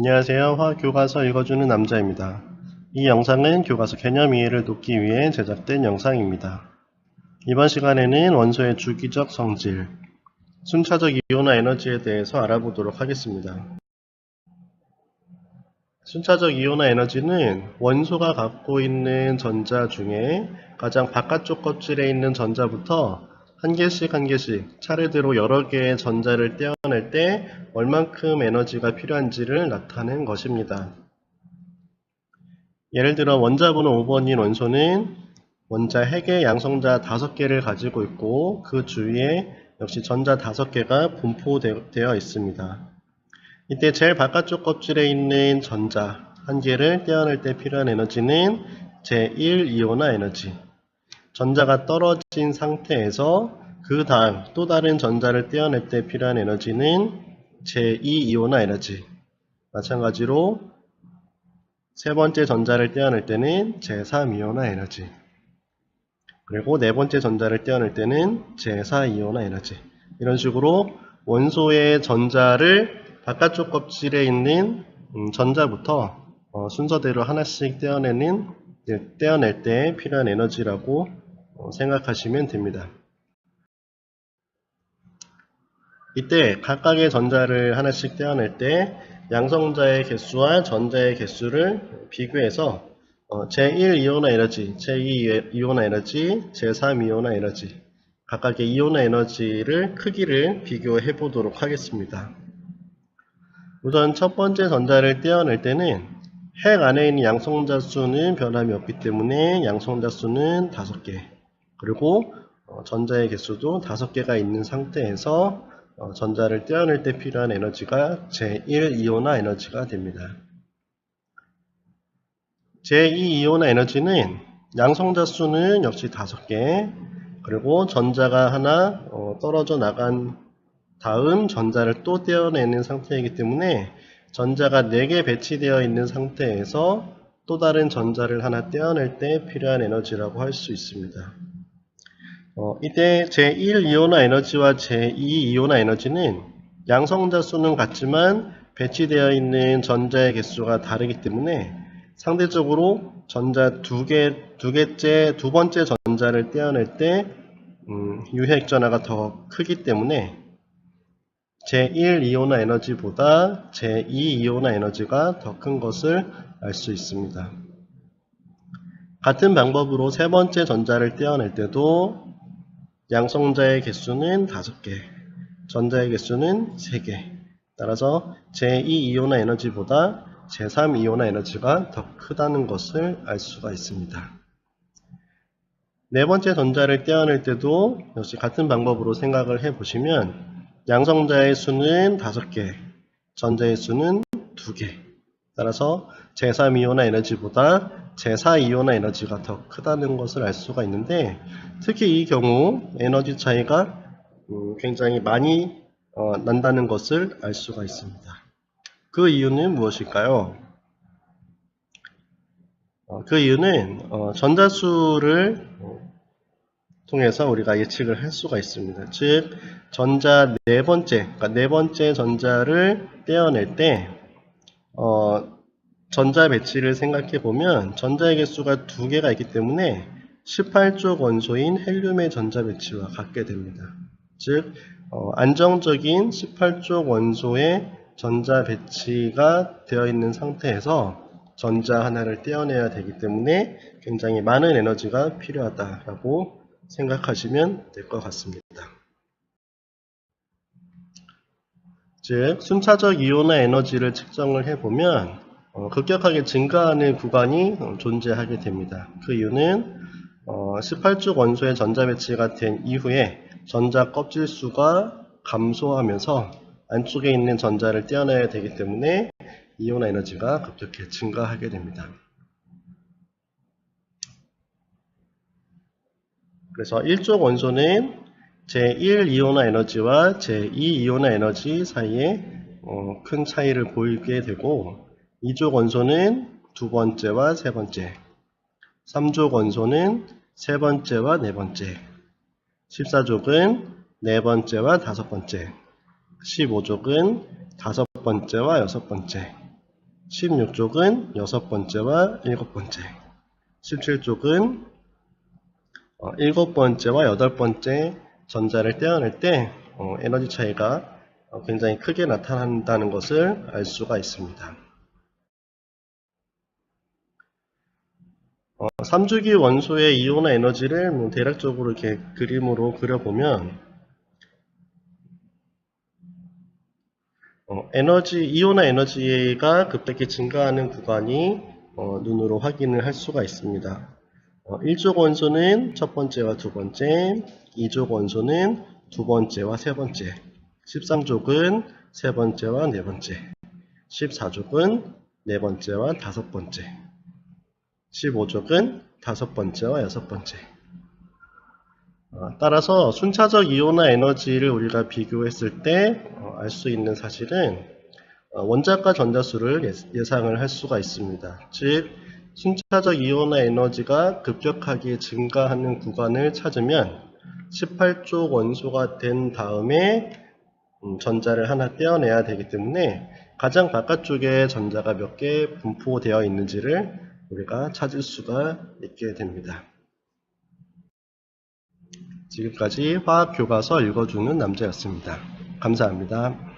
안녕하세요. 화교과서 읽어주는 남자입니다. 이 영상은 교과서 개념 이해를 돕기 위해 제작된 영상입니다. 이번 시간에는 원소의 주기적 성질, 순차적 이온화 에너지에 대해서 알아보도록 하겠습니다. 순차적 이온화 에너지는 원소가 갖고 있는 전자 중에 가장 바깥쪽 껍질에 있는 전자부터 한 개씩 한 개씩 차례대로 여러 개의 전자를 떼어낼 때 얼만큼 에너지가 필요한지를 나타낸 것입니다. 예를 들어 원자번호 5번인 원소는 원자 핵의 양성자 5개를 가지고 있고 그 주위에 역시 전자 5개가 분포되어 있습니다. 이때 제일 바깥쪽 껍질에 있는 전자 한 개를 떼어낼 때 필요한 에너지는 제1이온화 에너지. 전자가 떨어진 상태에서 그 다음 또 다른 전자를 떼어낼 때 필요한 에너지는 제2이온화 에너지. 마찬가지로 세 번째 전자를 떼어낼 때는 제3이온화 에너지. 그리고 네 번째 전자를 떼어낼 때는 제4이온화 에너지. 이런 식으로 원소의 전자를 바깥쪽 껍질에 있는 음, 전자부터 어, 순서대로 하나씩 떼어내는 떼어낼 때 필요한 에너지라고 어, 생각하시면 됩니다. 이때 각각의 전자를 하나씩 떼어낼 때 양성자의 개수와 전자의 개수를 비교해서 어, 제1 이온화 에너지, 제2 이온화 에너지, 제3 이온화 에너지 각각의 이온화 에너지를 크기를 비교해 보도록 하겠습니다. 우선 첫 번째 전자를 떼어낼 때는 핵 안에 있는 양성자 수는 변함이 없기 때문에 양성자 수는 5개 그리고 어, 전자의 개수도 5개가 있는 상태에서 어, 전자를 떼어낼 때 필요한 에너지가 제1이온화 에너지가 됩니다. 제2이온화 에너지는 양성자 수는 역시 5개 그리고 전자가 하나 어, 떨어져 나간 다음 전자를 또 떼어내는 상태이기 때문에 전자가 4개 배치되어 있는 상태에서 또 다른 전자를 하나 떼어낼 때 필요한 에너지라고 할 수 있습니다. 어, 이때 제1 이온화 에너지와 제2 이온화 에너지는 양성자 수는 같지만 배치되어 있는 전자의 개수가 다르기 때문에 상대적으로 전자 두 개, 두 개째, 두 번째 전자를 떼어낼 때 음, 유핵 전하가 더 크기 때문에 제1 이온화 에너지보다 제2 이온화 에너지가 더 큰 것을 알 수 있습니다. 같은 방법으로 세 번째 전자를 떼어낼 때도 양성자의 개수는 5개, 전자의 개수는 3개. 따라서 제2이온화 에너지보다 제3이온화 에너지가 더 크다는 것을 알 수가 있습니다. 네 번째 전자를 떼어낼 때도 역시 같은 방법으로 생각을 해보시면 양성자의 수는 5개, 전자의 수는 2개. 따라서 제3이온화 에너지보다 제4이온화 에너지가 더 크다는 것을 알 수가 있는데 특히 이 경우 에너지 차이가 음, 굉장히 많이 어, 난다는 것을 알 수가 있습니다. 그 이유는 무엇일까요? 어, 그 이유는 어, 전자수를 통해서 우리가 예측을 할 수가 있습니다. 즉 전자 네 번째, 그러니까 네 번째 전자를 떼어낼 때 어, 전자 배치를 생각해 보면 전자의 개수가 두 개가 있기 때문에 18쪽 원소인 헬륨의 전자 배치와 같게 됩니다. 즉 어, 안정적인 18쪽 원소의 전자 배치가 되어 있는 상태에서 전자 하나를 떼어내야 되기 때문에 굉장히 많은 에너지가 필요하다라고 생각하시면 될 것 같습니다. 즉 순차적 이온화 에너지를 측정을 해보면 어, 급격하게 증가하는 구간이 어, 존재하게 됩니다. 그 이유는 어, 18쪽 원소의 전자 배치가 된 이후에 전자 껍질 수가 감소하면서 안쪽에 있는 전자를 떼어내야 되기 때문에 이온화 에너지가 급격히 증가하게 됩니다. 그래서 1쪽 원소는 제1 이온화 에너지와 제2 이온화 에너지 사이에 어, 큰 차이를 보이게 되고 2쪽 원소는 두 번째와 세 번째 3쪽 원소는 세 번째와 네 번째 14족은 네 번째와 다섯 번째 15족은 다섯 번째와 여섯 번째 16쪽은 여섯 번째와 일곱 번째, 17쪽은 어, 일곱 번째와 여덟 번째 전자를 떼어낼 때 어, 에너지 차이가 어, 굉장히 크게 나타난다는 것을 알 수가 있습니다. 어, 3주기 원소의 이온화 에너지를 뭐 대략적으로 이렇게 그림으로 그려보면 어, 에너지 이온화 에너지가 급격히 증가하는 구간이 어, 눈으로 확인을 할 수가 있습니다. 어, 1족 원소는 첫 번째와 두 번째, 2족 원소는 두 번째와 세 번째, 13족은 세 번째와 네 번째, 14족은 네 번째와 다섯 번째, 15족은 다섯 번째와 여섯 번째. 어, 따라서 순차적 이온화 에너지를 우리가 비교했을 때 알 수 있는 사실은 어, 원자과 전자수를 예- 예상을 할 수가 있습니다. 즉 순차적 이온화 에너지가 급격하게 증가하는 구간을 찾으면 18쪽 원소가 된 다음에 음, 전자를 하나 떼어내야 되기 때문에 가장 바깥쪽에 전자가 몇 개 분포되어 있는지를 우리가 찾을 수가 있게 됩니다. 지금까지 화학 교과서 읽어주는 남자였습니다. 감사합니다.